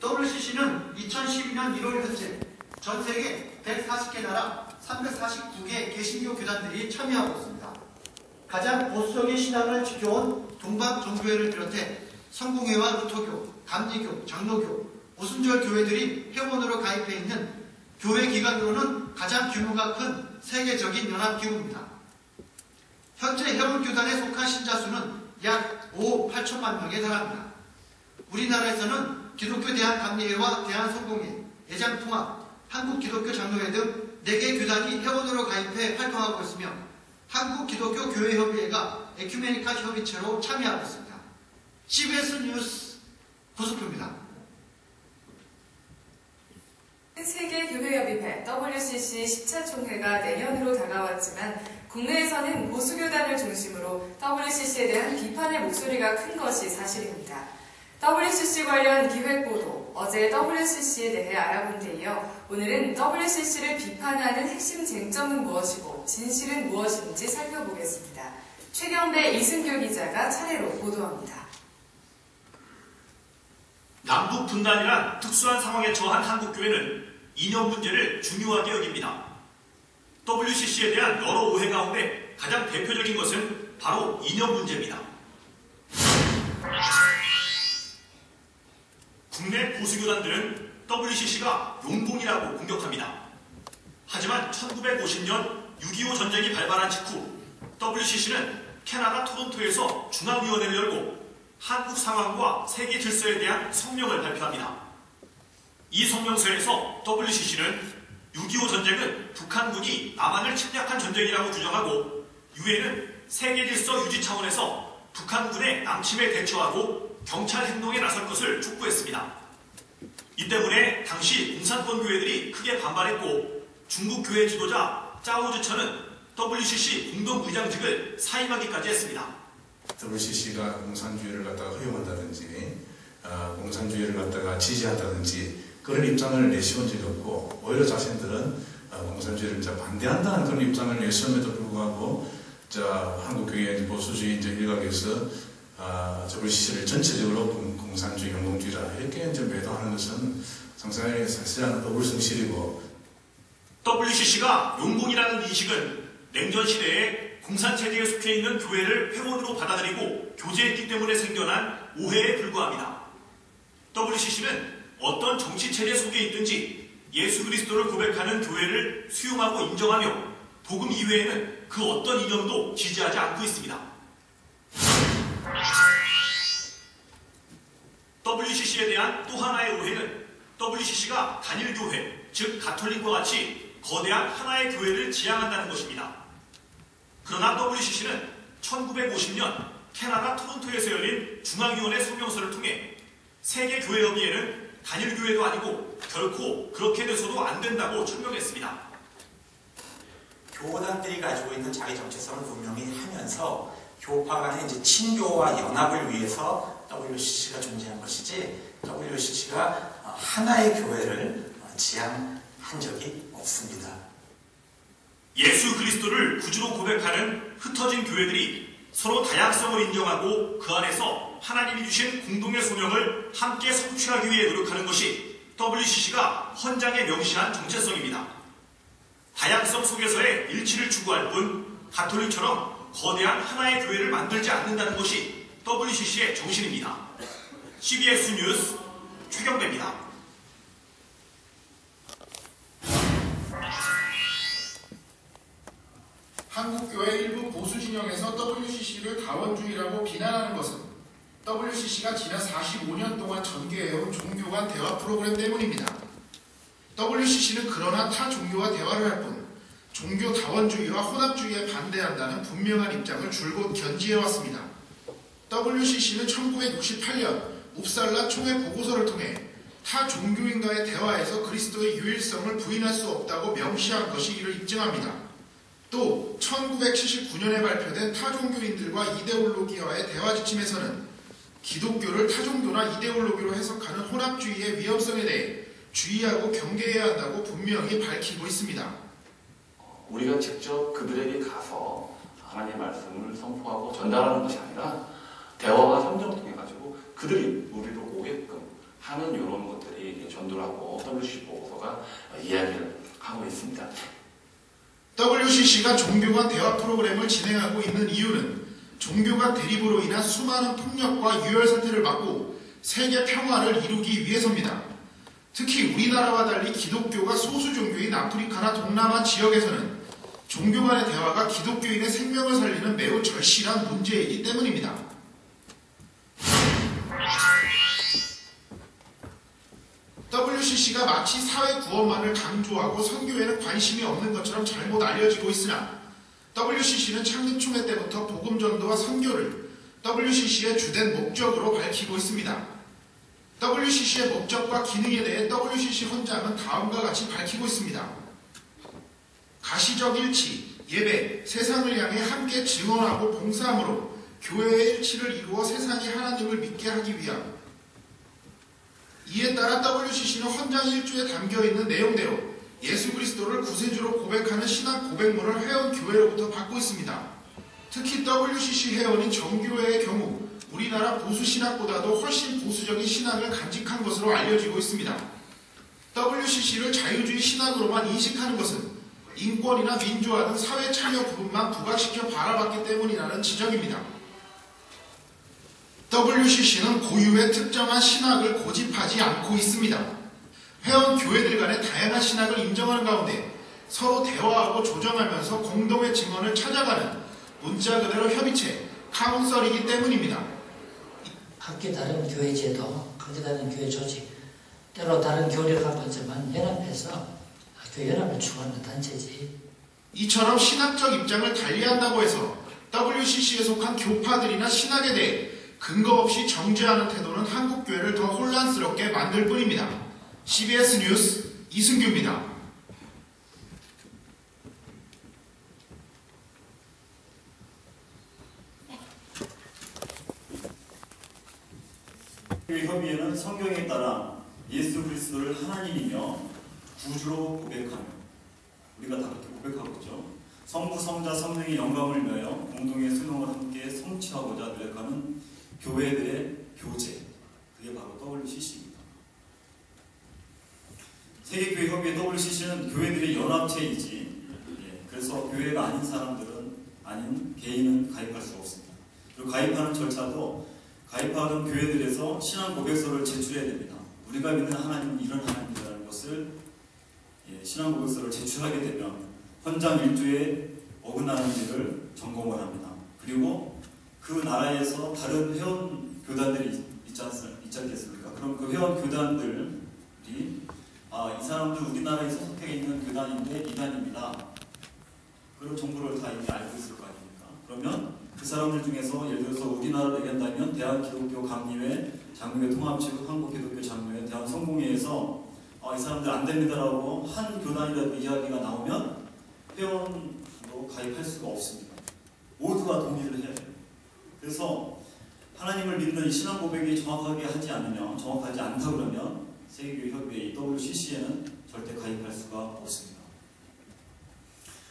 WCC는 2012년 1월 현재 전 세계 140개 나라 349개 개신교 교단들이 참여하고 있습니다. 가장 보수적인 신앙을 지켜온 동방 종교회를 비롯해 성공회와 루터교, 감리교, 장로교, 오순절 교회들이 회원으로 가입해 있는 교회 기관으로는 가장 규모가 큰 세계적인 연합 기구입니다. 현재 회원 교단에 속한 신자 수는 약 5, 8천만 명에 달합니다. 우리나라에서는 기독교 대한 감리회와 대한성공회, 예장통합, 한국기독교 장로회 등 4개 교단이 회원으로 가입해 활동하고 있으며 한국기독교교회협의회가 에큐메니카 협의체로 참여하고 있습니다. CBS 뉴스 고수표입니다. 세계교회협의회 WCC 10차 총회가 내년으로 다가왔지만 국내에서는 보수교단을 중심으로 WCC에 대한 비판의 목소리가 큰 것이 사실입니다. WCC 관련 기획 보도, 어제 WCC에 대해 알아본 데 이어 오늘은 WCC를 비판하는 핵심 쟁점은 무엇이고 진실은 무엇인지 살펴보겠습니다. 최경배 이승규 기자가 차례로 보도합니다. 남북 분단이란 특수한 상황에 처한 한국교회는 이념 문제를 중요하게 여깁니다. WCC에 대한 여러 오해 가운데 가장 대표적인 것은 바로 이념 문제입니다. 국내 보수교단들은 WCC가 용봉이라고 공격합니다. 하지만 1950년 6.25 전쟁이 발발한 직후 WCC는 캐나다 토론토에서 중앙위원회를 열고 한국 상황과 세계 질서에 대한 성명을 발표합니다. 이 성명서에서 WCC는 6.25 전쟁은 북한군이 남한을 침략한 전쟁이라고 주장하고 유엔은 세계 질서 유지 차원에서 북한군의 남침에 대처하고 경찰 행동에 나설 것을 촉구했습니다. 이 때문에 당시 공산권 교회들이 크게 반발했고 중국 교회 지도자 짜오즈처는 WCC 공동부장직을 사임하기까지 했습니다. WCC가 공산주의를 갖다가 허용한다든지 어, 공산주의를 갖다가 지지한다든지 그런 입장을 내세운 적이 없고 오히려 자신들은 어, 공산주의를 이제 반대한다는 그런 입장을 내세움에도 불구하고 자 한국교회 보수주의 이제 일각에서 아, WCC를 전체적으로 공, 산주의 영동주의라 이렇게 이제 매도하는 것은 상당히 사실은 어불성실이고 WCC가 용공이라는 인식은 냉전 시대에 공산체제에 속해 있는 교회를 회원으로 받아들이고 교제했기 때문에 생겨난 오해에 불과합니다. WCC는 어떤 정치체제 속에 있든지 예수 그리스도를 고백하는 교회를 수용하고 인정하며 복음 이외에는 그 어떤 이념도 지지하지 않고 있습니다. WCC에 대한 또 하나의 오해는 WCC가 단일교회, 즉 가톨릭과 같이 거대한 하나의 교회를 지향한다는 것입니다. 그러나 WCC는 1950년 캐나다 토론토에서 열린 중앙위원회 성명서를 통해 세계교회협의회는 단일교회도 아니고 결코 그렇게 돼서도 안 된다고 천명했습니다. 교단들이 가지고 있는 자기 정체성을 분명히 하면서 교파 간의 이제 친교와 연합을 위해서 WCC가 존재한 것이지 WCC가 하나의 교회를 지향한 적이 없습니다. 예수 그리스도를 구주로 고백하는 흩어진 교회들이 서로 다양성을 인정하고 그 안에서 하나님이 주신 공동의 소명을 함께 성취하기 위해 노력하는 것이 WCC가 헌장에 명시한 정체성입니다. 다양성 속에서의 일치를 추구할 뿐 가톨릭처럼 거대한 하나의 교회를 만들지 않는다는 것이 WCC의 정신입니다. CBS 뉴스 최경배입니다. 한국교회 일부 보수 진영에서 WCC를 다원주의라고 비난하는 것은 WCC가 지난 45년 동안 전개해온 종교 간 대화 프로그램 때문입니다. WCC는 그러나 타 종교와 대화를 할 뿐 종교 다원주의와 혼합주의에 반대한다는 분명한 입장을 줄곧 견지해왔습니다. WCC는 1968년 웁살라 총회 보고서를 통해 타 종교인과의 대화에서 그리스도의 유일성을 부인할 수 없다고 명시한 것이 이를 입증합니다. 또 1979년에 발표된 타종교인들과 이데올로기와의 대화 지침에서는 기독교를 타종교나 이데올로기로 해석하는 혼합주의의 위험성에 대해 주의하고 경계해야 한다고 분명히 밝히고 있습니다. 우리가 직접 그들에게 가서 하나님의 말씀을 선포하고 전달하는 것이 아니라 대화와 성경을 통해 가지고 그들이 우리로 오게끔 하는 이런 것들이 전도라고 WC 보고서가 이야기를 하고 있습니다. WCC가 종교 간 대화 프로그램을 진행하고 있는 이유는 종교 간 대립으로 인한 수많은 폭력과 유혈 사태를 막고 세계 평화를 이루기 위해서입니다. 특히 우리나라와 달리 기독교가 소수 종교인 아프리카나 동남아 지역에서는 종교 간의 대화가 기독교인의 생명을 살리는 매우 절실한 문제이기 때문입니다. WCC가 마치 사회 구원만을 강조하고 선교에는 관심이 없는 것처럼 잘못 알려지고 있으나 WCC는 창립 총회 때부터 복음 전도와 선교를 WCC의 주된 목적으로 밝히고 있습니다. WCC의 목적과 기능에 대해 WCC 헌장은 다음과 같이 밝히고 있습니다. 가시적 일치, 예배, 세상을 향해 함께 증언하고 봉사함으로 교회의 일치를 이루어 세상이 하나님을 믿게 하기 위함. 이에 따라 WCC는 헌장 1주에 담겨있는 내용대로 예수 그리스도를 구세주로 고백하는 신앙 고백문을 회원 교회로부터 받고 있습니다. 특히 WCC 회원인 정교회의 경우 우리나라 보수 신학보다도 훨씬 보수적인 신학을 간직한 것으로 알려지고 있습니다. WCC를 자유주의 신학으로만 인식하는 것은 인권이나 민주화 등 사회 참여 부분만 부각시켜 바라봤기 때문이라는 지적입니다. WCC는 고유의 특정한 신학을 고집하지 않고 있습니다. 회원 교회들 간의 다양한 신학을 인정하는 가운데 서로 대화하고 조정하면서 공동의 증언을 찾아가는 문자 그대로 협의체, 카운셀이기 때문입니다. 각기 다른 교회 제도, 각기 다른 교회 조직, 때로 다른 교리를 갖고 있지만 연합해서 연합을 추구하는 단체지. 이처럼 신학적 입장을 달리한다고 해서 WCC에 속한 교파들이나 신학에 대해 근거 없이 정죄하는 태도는 한국 교회를 더 혼란스럽게 만들 뿐입니다. CBS 뉴스 이승규입니다. 그 협의회는 성경에 따라 예수 그리스도를 하나님이며 구주로 고백하며 우리가 다 그렇게 고백하고 있죠. 성부, 성자, 성령의 영광을 위하여 공동의 수능을 함께 성취하고자 노력하는 교회들의 교제 그게 바로 WCC입니다. 세계교회 협의회 WCC는 교회들의 연합체이지 예, 그래서 교회가 아닌 사람들은 아닌 개인은 가입할 수가 없습니다. 그리고 가입하는 절차도 가입하는 교회들에서 신앙 고백서를 제출해야 됩니다. 우리가 믿는 하나님은 이런 하나님이라는 것을 예, 신앙 고백서를 제출하게 되면 헌장 일주에 어긋나는지를 점검을 합니다. 그리고 그 나라에서 다른 회원 교단들이 있지, 않, 있지 않겠습니까? 그럼 그 회원 교단들이 아, 이 사람들 우리나라에 소속해 있는 교단인데 이단입니다. 그런 정보를 다 이미 알고 있을 거 아닙니까? 그러면 그 사람들 중에서 예를 들어서 우리나라로 얘기한다면 대한기독교 강림회, 장로회 통합체육, 한국기독교 장로회, 대한성공회에서 아, 이 사람들 안 됩니다라고 한 교단이라도 이야기가 나오면 회원으로 가입할 수가 없습니다. 모두가 동의를 해야 돼요. 그래서 하나님을 믿는 이 신앙 고백이 정확하게 하지 않으면, 정확하지 않다 그러면 세계교회협의회 WCC에는 절대 가입할 수가 없습니다.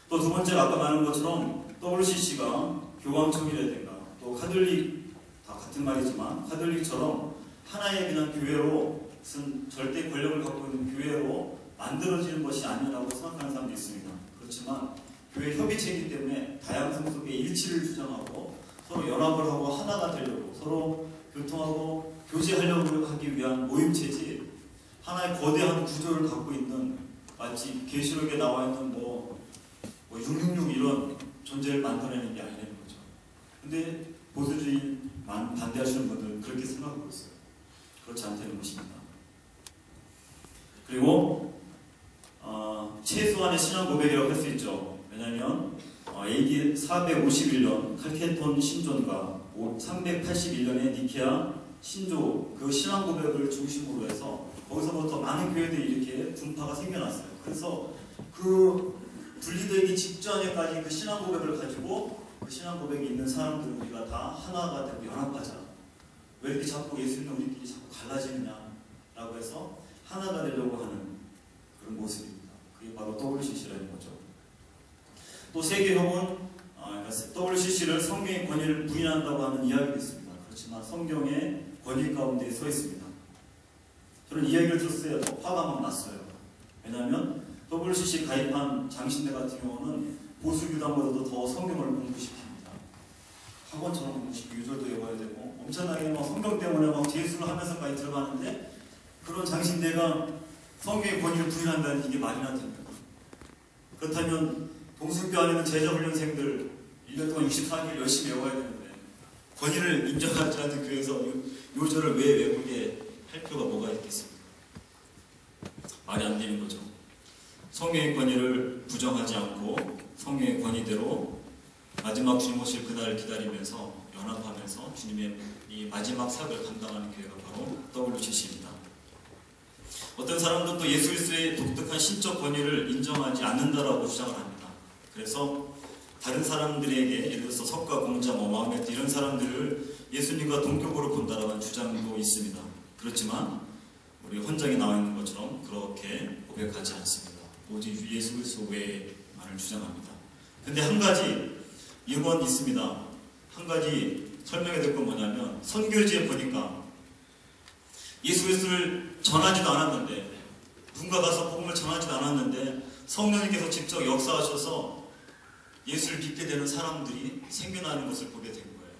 또 두 번째로 아까 말한 것처럼 WCC가 교황청이라든가 또 카톨릭 다 같은 말이지만 카톨릭처럼 하나의 그냥 교회로 무슨 절대 권력을 갖고 있는 교회로 만들어지는 것이 아니라고 생각하는 사람도 있습니다. 그렇지만 교회 협의체이기 때문에 다양성 속에 일치를 주장하고 서로 연합을 하고 하나가 되려고 서로 교통하고 교제하려고 하기 위한 모임체지 하나의 거대한 구조를 갖고 있는 마치 계시록에 나와 있는 뭐, 뭐 666 이런 존재를 만들어내는 게 아니라는 거죠. 근데 보수주의만 반대하시는 분들은 그렇게 생각하고 있어요. 그렇지 않다는 것입니다. 그리고 어, 최소한의 신앙 고백이라고 할 수 있죠. 왜냐하면 어, AD 451년 칼케톤 신존과 381년의 니케아 신조 그 신앙 고백을 중심으로 해서 거기서부터 많은 교회들이 이렇게 분파가 생겨났어요. 그래서 그 분리되기 직전에까지 그 신앙 고백을 가지고 그 신앙 고백이 있는 사람들 우리가 다 하나가 되고 연합하자. 왜 이렇게 자꾸 예수님 우리끼리 자꾸 갈라지느냐라고 해서 하나가 되려고 하는 그런 모습입니다. 그게 바로 WCC라는 거죠. 또 세계협은 어, WCC를 성경의 권위를 부인한다고 하는 이야기도 있습니다. 그렇지만 성경의 권위 가운데 서 있습니다. 저는 이야기를 들었을 때 화가 막 났어요. 왜냐하면 WCC 가입한 장신대 같은 경우는 보수 교단보다도 더 성경을 공부시킵니다. 학원처럼 공부시키고 유절도 외워야 되고 엄청나게 막 성경 때문에 막 재수를 하면서까지 들어가는데 그런 장신대가 성경의 권위를 부인한다는 이게 말이나 됩니까? 그렇다면 동승교 안에는 제자훈련생들 1년 동안 64일 열심히 외워야 되는데 권위를 인정하지 않는 교회에서 요- 요절을 왜 외우게 할 필요가 뭐가 있겠습니까? 말이 안 되는 거죠. 성경의 권위를 부정하지 않고 성경의 권위대로 마지막 주님 오실 그날을 기다리면서 연합하면서 주님의 이 마지막 사역을 감당하는 교회가 바로 WCC입니다. 어떤 사람들은 또 예수 그리스도의 독특한 신적 권위를 인정하지 않는다라고 주장을 합니다. 그래서 다른 사람들에게 예를 들어서 석가 공자, 뭐 마음메트 이런 사람들을 예수님과 동격으로 본다라는 주장도 있습니다. 그렇지만 우리 헌장에 나와 있는 것처럼 그렇게 고백하지 않습니다. 오직 예수 그리스도 외에만을 주장합니다. 근데 한 가지 이건 있습니다. 한 가지 설명해야 될건 뭐냐면 선교지에 보니까 예수 그리스도를 전하지도 않았는데 누군가 가서 복음을 전하지도 않았는데 성령님께서 직접 역사하셔서 예수를 믿게 되는 사람들이 생겨나는 것을 보게 된 거예요.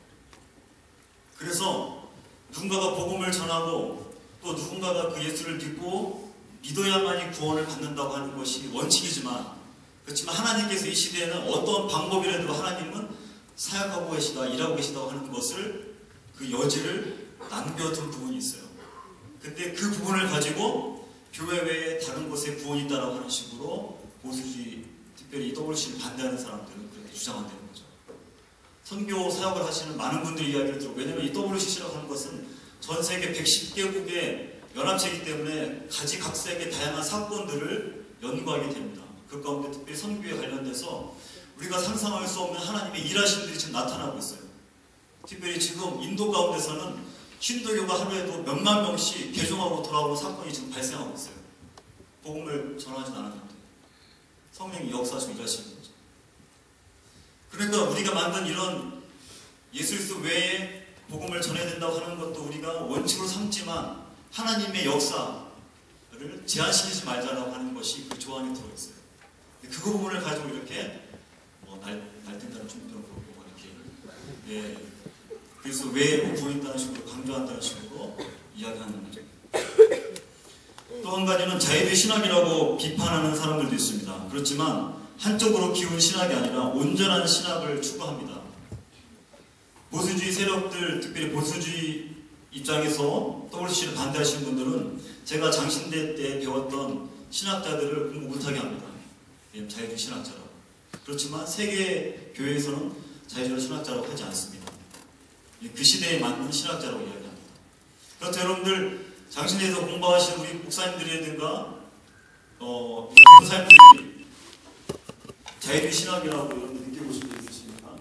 그래서 누군가가 복음을 전하고 또 누군가가 그 예수를 믿고 믿어야만이 구원을 받는다고 하는 것이 원칙이지만 그렇지만 하나님께서 이 시대에는 어떤 방법이라도 하나님은 사역하고 계시다, 일하고 계시다고 하는 것을 그 여지를 남겨둔 부분이 있어요. 근데 그 부분을 가지고 교회 외에 다른 곳에 구원이 있다라고 하는 식으로 보수주의, 특별히 WC를 반대하는 사람들은 그렇게 주장한다는 거죠. 선교 사역을 하시는 많은 분들이 이야기를 들어 왜냐면 이 WCC라고 하는 것은 전 세계 110개국의 연합체이기 때문에 가지각색의 다양한 사건들을 연구하게 됩니다. 그 가운데 특별히 선교에 관련돼서 우리가 상상할 수 없는 하나님의 일하신 분들이 지금 나타나고 있어요. 특별히 지금 인도 가운데서는 힌두교가 하루에도 몇만 명씩 개종하고 돌아오는 사건이 지금 발생하고 있어요. 복음을 전하지 않았는데 성령이 역사하시고 일하시는 거죠. 그러니까 우리가 만든 이런 예수 그리스도 외에 복음을 전해야 된다고 하는 것도 우리가 원칙으로 삼지만 하나님의 역사를 제한시키지 말자라고 하는 것이 그 조항에 들어있어요. 그 부분을 가지고 이렇게 뭐 날, 날뛴다는 춤들을 보고 이렇게 예, 그래서 왜 보인다는 식으로 강조한다는 식으로 이야기하는 거죠. 또 한 가지는 자유의 신학이라고 비판하는 사람들도 있습니다. 그렇지만 한쪽으로 기운 신학이 아니라 온전한 신학을 추구합니다. 보수주의 세력들, 특별히 보수주의 입장에서 WC를 반대하시는 분들은 제가 장신대 때 배웠던 신학자들을 공부 못하게 합니다. 예, 자유주의 신학자라고. 그렇지만 세계 교회에서는 자유주의 신학자라고 하지 않습니다. 예, 그 시대에 맞는 신학자라고 이야기합니다. 그렇다 여러분들 장신대에서 공부하시는 우리 목사님들이라든가 어, 목사님들이 자유주의 신학이라고 여러분 느껴보신 적 있으십니까?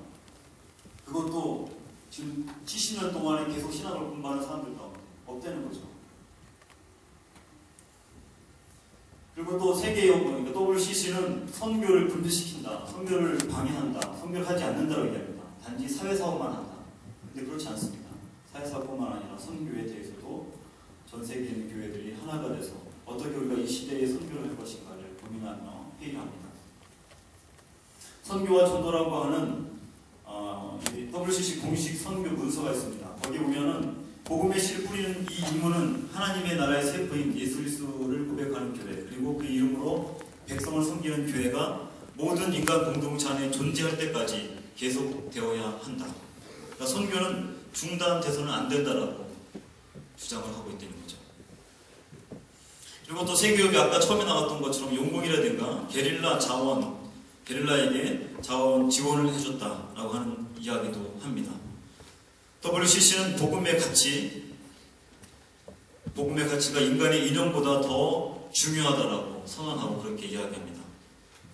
그것도 지금 70년 동안에 계속 신학을 공부하는 사람들 가운데 없다는 거죠. 그리고 또 세계 연구, WCC는 선교를 금지시킨다, 선교를 방해한다, 선교를 하지 않는다고 얘기합니다. 단지 사회사업만 한다. 근데 그렇지 않습니다. 사회사업뿐만 아니라 선교에 대해서도 전 세계에 있는 교회들이 하나가 돼서 어떻게 우리가 이 시대에 선교를 할 것인가를 고민하며 회의합니다. 선교와 전도라고 하는 어, 이 WCC 공식 선교 문서가 있습니다. 거기 보면은 복음의 씨를 뿌리는 이 임무는 하나님의 나라의 세포인 예수 그리스도를 고백하는 교회 그리고 그 이름으로 백성을 섬기는 교회가 모든 인간 공동체 안에 존재할 때까지 계속되어야 한다. 그러니까 선교는 중단돼서는 안 된다라고 주장을 하고 있다는 거죠. 그리고 또 세교육이 아까 처음에 나왔던 것처럼 용공이라든가 게릴라 자원, 게릴라에게 자원 지원을 해줬다라고 하는 이야기도 합니다. WCC는 복음의 가치, 복음의 가치가 인간의 인연보다 더 중요하다라고 선언하고 그렇게 이야기합니다.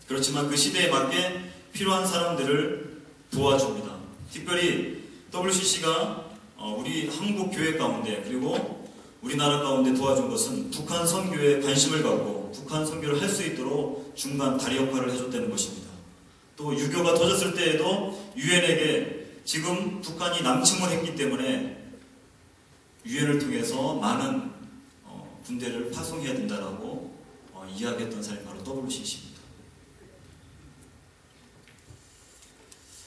그렇지만 그 시대에 맞게 필요한 사람들을 도와줍니다. 특별히 WCC가 어, 우리 한국 교회 가운데 그리고 우리나라 가운데 도와준 것은 북한 선교에 관심을 갖고 북한 선교를 할 수 있도록 중간 다리 역할을 해줬다는 것입니다. 또 유교가 터졌을 때에도 유엔에게 지금 북한이 남침을 했기 때문에 유엔을 통해서 많은 어, 군대를 파송해야 된다라고 어, 이야기했던 사람이 바로 WCC입니다.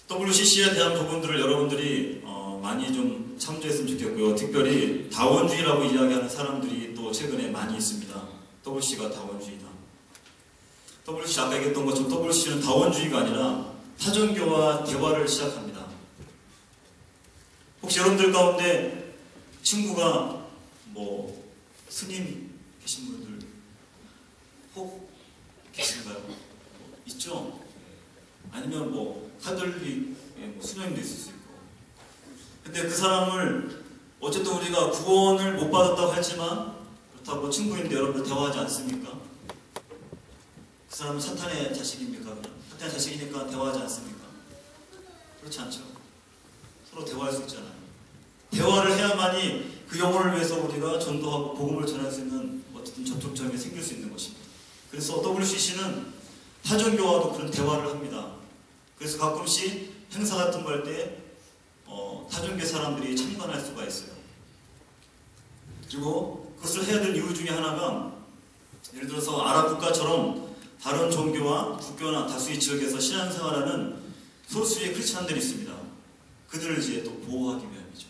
WCC에 대한 부분들을 여러분들이 어, 많이 좀 참조했으면 좋겠고요. 특별히 다원주의라고 이야기하는 사람들이 또 최근에 많이 있습니다. WC가 다원주의다. WC 아까 얘기했던 것처럼 WC는 다원주의가 아니라 타종교와 대화를 시작합니다. 혹시 여러분들 가운데 친구가 뭐 스님 계신 분들 혹 계신가요? 뭐 있죠? 아니면 뭐 카톨릭 예, 뭐 수녀님도 있을 수 있고 근데 그 사람을 어쨌든 우리가 구원을 못 받았다고 하지만 그렇다고 친구인데 여러분들 대화하지 않습니까? 그 사람은 사탄의 자식입니까? 그냥? 사탄의 자식이니까 대화하지 않습니까? 그렇지 않죠. 서로 대화할 수 있잖아요. 대화를 해야만이 그 영혼을 위해서 우리가 전도하고 복음을 전할 수 있는 어쨌든 접촉점이 생길 수 있는 것입니다. 그래서 WCC는 타종교와도 그런 대화를 합니다. 그래서 가끔씩 행사 같은 거 할 때 어, 타종교 사람들이 참관할 수가 있어요. 그리고 그것을 해야 될 이유 중에 하나가 예를 들어서 아랍 국가처럼 다른 종교와 국교나 다수의 지역에서 신앙생활하는 소수의 크리스찬들이 있습니다. 그들을 이제 또 보호하기 위함이죠.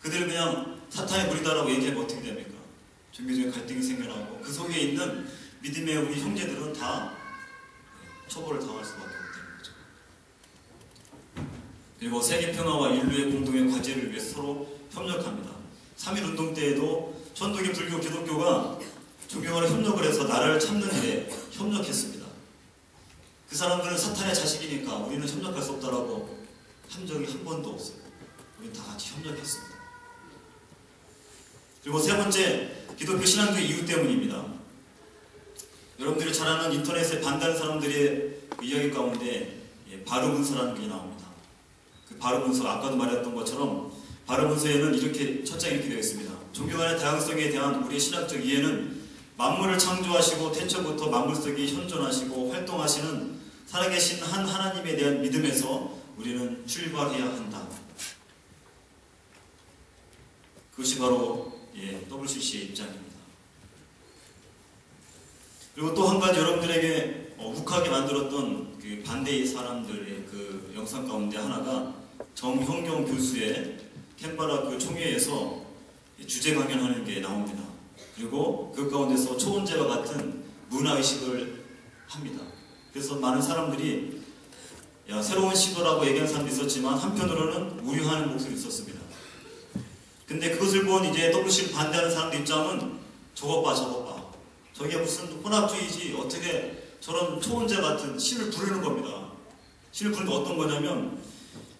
그들을 그냥 사탄의 무리다라고 얘기하면 어떻게 됩니까? 종교적인 갈등이 생겨나고 그 속에 있는 믿음의 우리 형제들은 다 처벌을 당할 수밖에 거죠. 그리고 세계 평화와 인류의 공동의 과제를 위해 서로 협력합니다. 3.1 운동 때에도 천도교, 불교, 기독교가 종교간에 협력을 해서 나라를 찾는 일에 협력했습니다. 그 사람들은 사탄의 자식이니까 우리는 협력할 수 없다라고 한 적이 한 번도 없어요. 우리는 다 같이 협력했습니다. 그리고 세 번째, 기독교 신앙교 이유 때문입니다. 여러분들이 잘 아는 인터넷에 반대하는 사람들의 그 이야기 가운데 예, 바르문서라는 게 나옵니다. 그 바르문서 아까도 말했던 것처럼 바르문서에는 이렇게 첫 장에 이렇게 되어 있습니다. 종교 간의 다양성에 대한 우리의 신학적 이해는 만물을 창조하시고 태초부터 만물 속에 현존하시고 활동하시는 살아계신 한 하나님에 대한 믿음에서 우리는 출발해야 한다. 그것이 바로 예, WCC의 입장입니다. 그리고 또 한 가지 여러분들에게 어, 욱하게 만들었던 그 반대의 사람들의 그 영상 가운데 하나가 정형경 교수의 캔버라 그 총회에서 주제 강연하는 게 나옵니다. 그리고 그 가운데서 초원제와 같은 문화의식을 합니다. 그래서 많은 사람들이 야, 새로운 시도라고 얘기하는 사람도 있었지만 한편으로는 우려하는 목소리 있었습니다. 근데 그것을 본 이제 WC를 반대하는 사람들 입장은 저것 봐 저것 봐 저게 무슨 혼합주의지 어떻게 저런 초혼자 같은 신을 부르는 겁니다. 신을 부르는 게 어떤 거냐면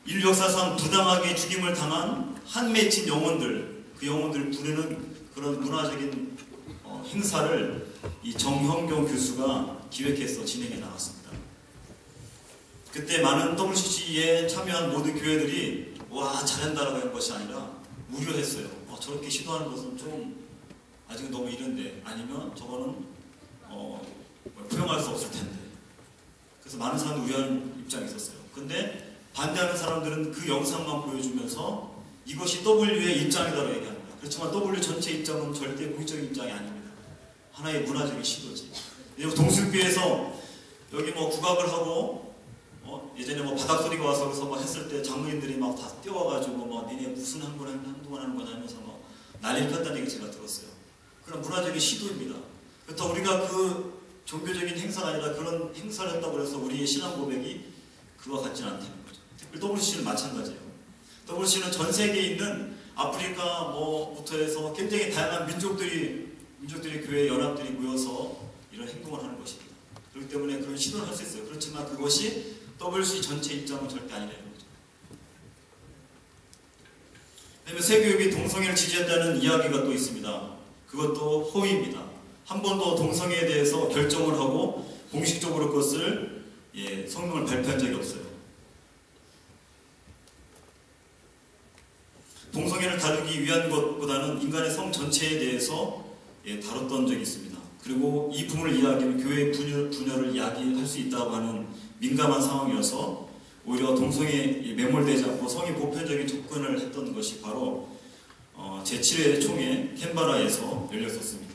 인류 역사상 부당하게 죽임을 당한 한 맺힌 영혼들 그 영혼들을 부르는 그런 문화적인 어, 행사를 이 정형경 교수가 기획해서 진행해 나갔습니다. 그때 많은 WCC에 참여한 모든 교회들이 와 잘한다라고 한 것이 아니라 우려했어요. 어, 저렇게 시도하는 것은 좀 아직은 너무 이른데 아니면 저거는 어, 포용할 수 없을 텐데. 그래서 많은 사람들이 우려하는 입장이 있었어요. 근데 반대하는 사람들은 그 영상만 보여주면서 이것이 W의 입장이라고 얘기합니다. 그렇지만 W 전체 입장은 절대 공식적인 입장이 아닙니다. 하나의 문화적인 시도지. 동숲교에서 여기 뭐 국악을 하고 어, 예전에 뭐 바닥 소리가 와서 그래서 뭐 했을 때 장로님들이 막 다 뛰어와가지고 뭐 니네 무슨 한번 한동안 하는 거냐면서 뭐 난리를 폈다는 얘기 제가 들었어요. 그런 문화적인 시도입니다. 그렇다고 우리가 그 종교적인 행사가 아니라 그런 행사를 했다고 해서 우리의 신앙 고백이 그와 같지는 않다는 거죠. WC는 마찬가지예요. WC는 전 세계에 있는 아프리카 뭐부터 해서 굉장히 다양한 민족들이 민족들의 교회 연합들이 모여서 이런 행동을 하는 것입니다. 그렇기 때문에 그런 시도를 할 수 있어요. 그렇지만 그것이 WC 전체 입장은 절대 아니라는 거죠. 그다음에 세교육이 동성애를 지지한다는 이야기가 또 있습니다. 그것도 호의입니다. 한 번도 동성애에 대해서 결정을 하고 공식적으로 그것을 예, 성명을 발표한 적이 없어요. 동성애를 다루기 위한 것보다는 인간의 성 전체에 대해서 예, 다뤘던 적이 있습니다. 그리고 이 부분을 이야기하면 교회의 분열, 분열을 이야기할 수 있다고 하는 민감한 상황이어서 오히려 동성애에 매몰되지 않고 성의 보편적인 접근을 했던 것이 바로 어, 어, 제7회 총회 캔바라에서 열렸었습니다.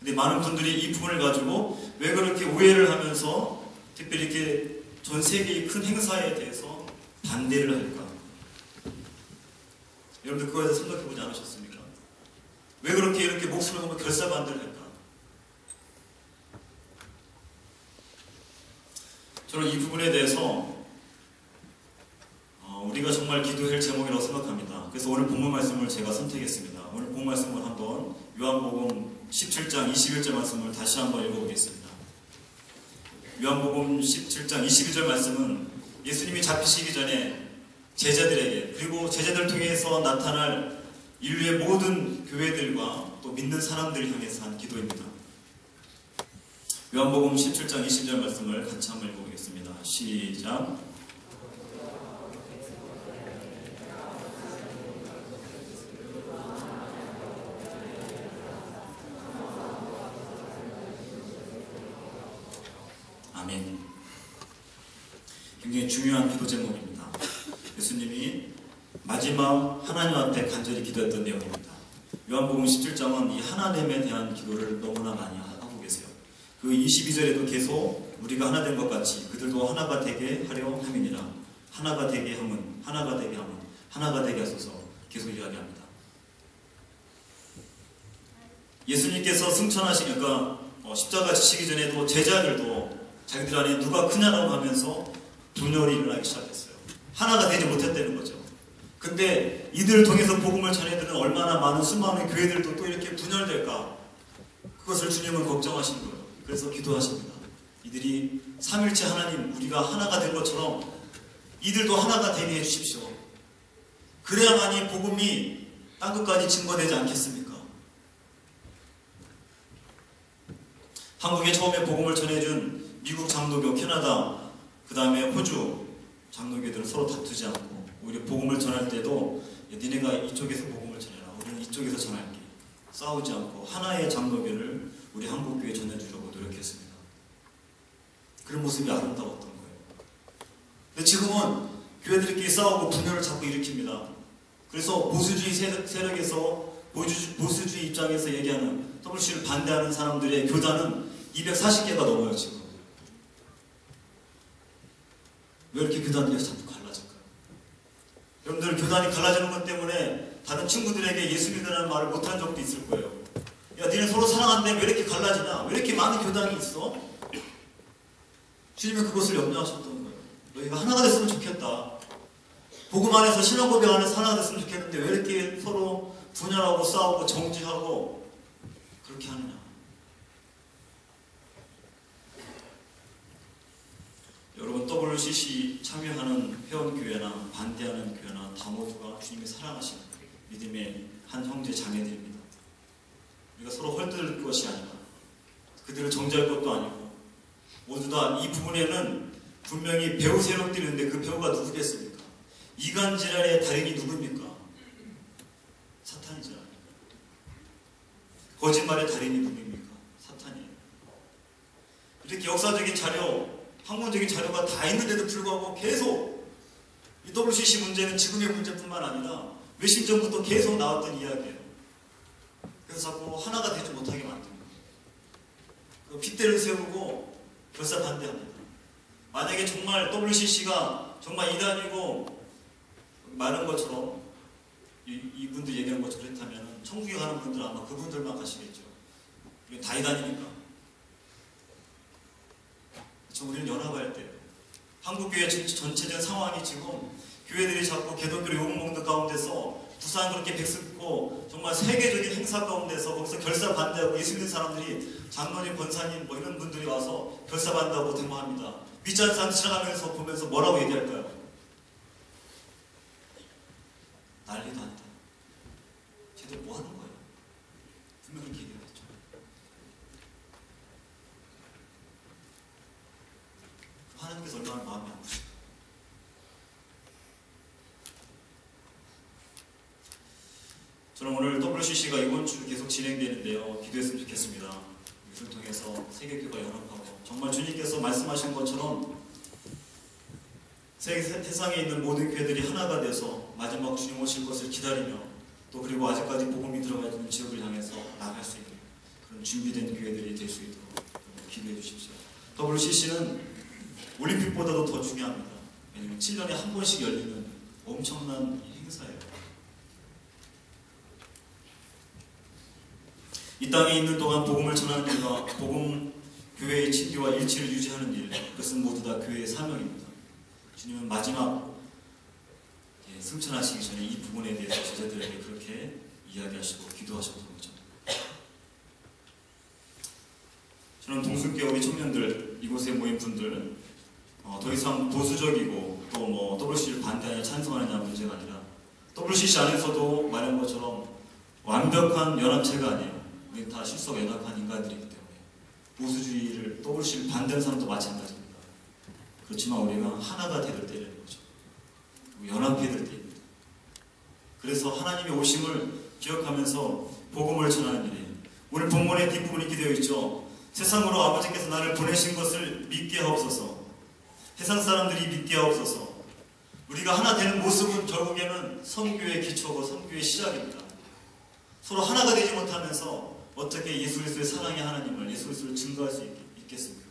근데 많은 분들이 이 부분을 가지고 왜 그렇게 오해를 하면서 특별히 이렇게 전 세계의 큰 행사에 대해서 반대를 할까? 여러분들 그거에 대해서 생각해 보지 않으셨습니까? 왜 그렇게 이렇게 목숨을 걸고 결사반대를? 저는 이 부분에 대해서 어, 우리가 정말 기도할 제목이라고 생각합니다. 그래서 오늘 본문 말씀을 제가 선택했습니다. 오늘 본문 말씀을 한번 요한복음 17장 21절 말씀을 다시 한번 읽어보겠습니다. 요한복음 17장 22절 말씀은 예수님이 잡히시기 전에 제자들에게 그리고 제자들 통해서 나타날 인류의 모든 교회들과 또 믿는 사람들을 향해서 한 기도입니다. 요한복음 17장 20절 말씀을 같이 한번 읽어보겠습니다. 시작. 아멘. 굉장히 중요한 기도 제목입니다. 예수님이 마지막 하나님 앞에 간절히 기도했던 내용입니다. 요한복음 17장은 이 하나님에 대한 기도를 너무나 많이 하고 계세요. 그 22절에도 계속 우리가 하나 된 것 같이 그들도 하나가 되게 하려 함이니라. 하나가 되게 함은 하나가 되게 함은 하나가 되게 하소서 계속 이야기합니다. 예수님께서 승천하시니까 어, 십자가 지시기 전에도 제자들도 자기들 안에 누가 크냐라고 하면서 분열이 일어나기 시작했어요. 하나가 되지 못했다는 거죠. 근데 이들을 통해서 복음을 전해드는 얼마나 많은 수많은 교회들도 또 이렇게 분열될까? 그것을 주님은 걱정하신 거예요. 그래서 기도하십니다. 이들이 삼일체 하나님 우리가 하나가 된 것처럼 이들도 하나가 되게 해주십시오. 그래야만이 복음이 땅 끝까지 증거되지 않겠습니까? 한국에 처음에 복음을 전해준 미국 장로교, 캐나다, 그 다음에 호주 장로교들은 서로 다투지 않고 오히려 복음을 전할 때도 야, 니네가 이쪽에서 복음을 전해라. 우리는 이쪽에서 전할게. 싸우지 않고 하나의 장로교를 우리 한국교에 전해주려고 노력했습니다. 그런 모습이 아름다웠던 거예요. 근데 지금은 교회들끼리 싸우고 분열을 자꾸 일으킵니다. 그래서 보수주의 세력- 세력에서 보수- 보수주의 입장에서 얘기하는 WC를 반대하는 사람들의 교단은 240개가 넘어요 지금. 왜 이렇게 교단들이 자꾸? 여러분들 교단이 갈라지는 것 때문에 다른 친구들에게 예수 믿으라는 말을 못한 적도 있을 거예요. 야, 니네 서로 사랑하는데 왜 이렇게 갈라지나? 왜 이렇게 많은 교단이 있어? 주님은 그것을 염려하셨던 거예요. 너희가 하나가 됐으면 좋겠다. 복음 안에서 신앙 고백 안에서 하나가 됐으면 좋겠는데 왜 이렇게 서로 분열하고 싸우고 정지하고 그렇게 하느냐? 여러분 WCC 참여하는 회원교회나 반대하는 교회나 다 모두가 주님이 사랑하시는 믿음의 한 형제 자매들입니다. 우리가 서로 헐뜯을 것이 아니라 그들을 정죄할 것도 아니고 모두 다 이 부분에는 분명히 배우 세력들이 있는데 그 배우가 누구겠습니까? 이간 질환의 달인이 누굽니까? 사탄이잖아요. 거짓말의 달인이 누굽니까? 사탄이에요. 이렇게 역사적인 자료, 학문적인 자료가 다 있는데도 불구하고 계속 이 WCC 문제는 지금의 문제뿐만 아니라 몇십 전부터 계속 나왔던 이야기예요. 그래서 자꾸 하나가 되지 못하게 만듭니다. 그 핏대를 세우고 결사 반대합니다. 만약에 정말 WCC가 정말 이단이고 많은 것처럼 이, 이분들 얘기한 것처럼 그렇다면 천국에 가는 분들 아마 그분들만 가시겠죠. 이게 다 이단이니까. 저 우리는 연합할 때 한국교회 전- 전체적인 상황이 지금 교회들이 자꾸 개독교를 욕먹는 가운데서 부산 그렇게 백습고 정말 세계적인 행사 가운데서 거기서 결사 반대하고 예수 믿는 사람들이 장로님, 권사님 뭐 이런 분들이 와서 결사 반대하고 데모합니다. 밑잔상 지나가면서 보면서 뭐라고 얘기할까요? 난리도 아니다. 쟤들 뭐 하는 거예요? 분명 그렇게 얘기하겠죠. 하나님께서 얼마나 마음이 아프실까. 저는 오늘 WCC가 이번 주 계속 진행되는데요. 기도했으면 좋겠습니다. 이것을 통해서 세계교가 연합하고 정말 주님께서 말씀하신 것처럼 세상에 있는 모든 교회들이 하나가 돼서 마지막 주님 오실 것을 기다리며 또 그리고 아직까지 복음이 들어가 있는 지역을 향해서 나갈 수 있는 그런 준비된 교회들이 될 수 있도록 기도해 주십시오. WCC는 올림픽보다도 더 중요합니다. 왜냐하면 7년에 한 번씩 열리는 엄청난 행사예요. 이 땅에 있는 동안 복음을 전하는 일과 복음 교회의 친교와 일치를 유지하는 일, 그것은 모두 다 교회의 사명입니다. 주님은 마지막 예, 승천하시기 전에 이 부분에 대해서 제자들에게 그렇게 이야기하시고 기도하셨던 거죠. 저는 동순교 우리 청년들, 이곳에 모인 분들, 어, 더 이상 보수적이고 또 뭐 WC를 반대하냐 찬성하느냐 문제가 아니라 WCC 안에서도 말한 것처럼 완벽한 연합체가 아니에요. 우리는 다 실속 연합한 인간들이기 때문에 보수주의를 WC를 반대하는 사람도 마찬가지입니다. 그렇지만 우리가 하나가 되를 때라는 거죠. 연합해야 될 때입니다. 그래서 하나님의 오심을 기억하면서 복음을 전하는 일이에요. 오늘 본문에 뒷부분이 이렇게 되어 있죠. 세상으로 아버지께서 나를 보내신 것을 믿게 하옵소서. 세상 사람들이 믿게 하옵소서. 우리가 하나 되는 모습은 결국에는 성교의 기초고 성교의 시작입니다. 서로 하나가 되지 못하면서 어떻게 예수 그리스도의 사랑의 하나님을 예수 그리스도를 증거할 수 있, 있겠습니까?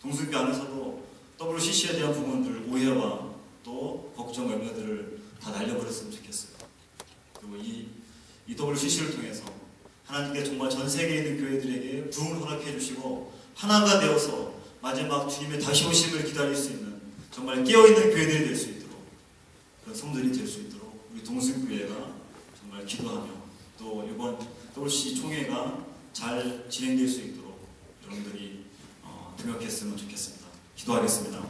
동순교 안에서도 WCC에 대한 부분들 오해와 또 걱정 염려들을 다 날려버렸으면 좋겠어요. 그리고 이, 이 WCC를 통해서 하나님께 정말 전 세계에 있는 교회들에게 부흥을 허락해 주시고 하나가 되어서 마지막 주님의 다시 오심을 기다릴 수 있는 정말 깨어있는 교회들이 될 수 있도록 그런 성들이 될 수 있도록 우리 동순교회가 정말 기도하며 또 이번 WCC 총회가 잘 진행될 수 있도록 여러분들이 어, 동역했으면 좋겠습니다. 기도하겠습니다.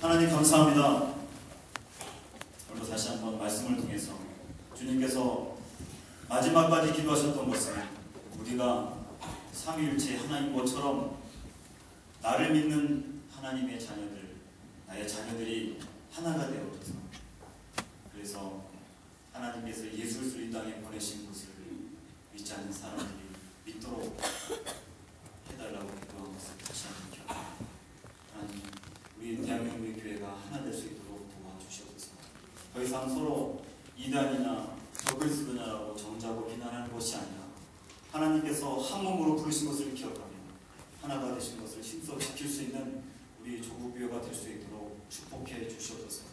하나님 감사합니다. 오늘도 다시 한번 말씀을 통해서 주님께서 마지막까지 기도하셨던 것은 우리가 삼위일체 하나님 것처럼 나를 믿는 하나님의 자녀들, 나의 자녀들이 하나가 되어져서 그래서 하나님께서 예수 그리스도 이 땅에 보내신 것을 믿지 않는 사람들이 믿도록 해달라고 기도한 것을 다시 한번 기억합니다. 하나님, 우리 대한민국의 교회가 하나 될 수 있도록 도와주시옵소서. 더 이상 서로 이단이나 적그리스도냐라고 정자고 비난하는 것이 아니라 하나님께서 한 몸으로 부르신 것을 기억하며 하나가 되신 것을 힘써 지킬 수 있는 우리 조국 교회가 될 수 있도록 축복해 주시옵소서.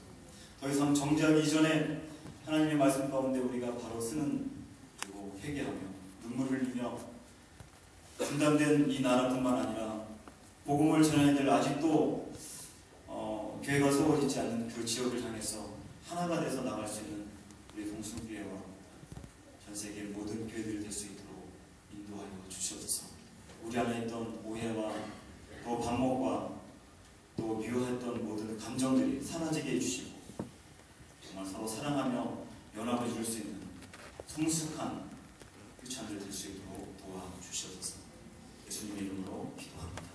더 이상 정죄하기 이전에 하나님의 말씀 가운데 우리가 바로 쓰는 그리고 회개하며 눈물을 흘리며 분담된 이 나라뿐만 아니라 복음을 전해야 될 아직도 어, 교회가 세워지지 않는 그 지역을 향해서 하나가 돼서 나갈 수 있는 우리 동순교회와 전 세계 모든 교회들이 될 수 있도록 주시옵소서. 우리 안에 있던 오해와 또 반목과 또 미워했던 모든 감정들이 사라지게 해주시고 정말 서로 사랑하며 연합해 줄수 있는 성숙한 크리스천들 될수 있도록 도와주시옵소서. 예수님의 이름으로 기도합니다.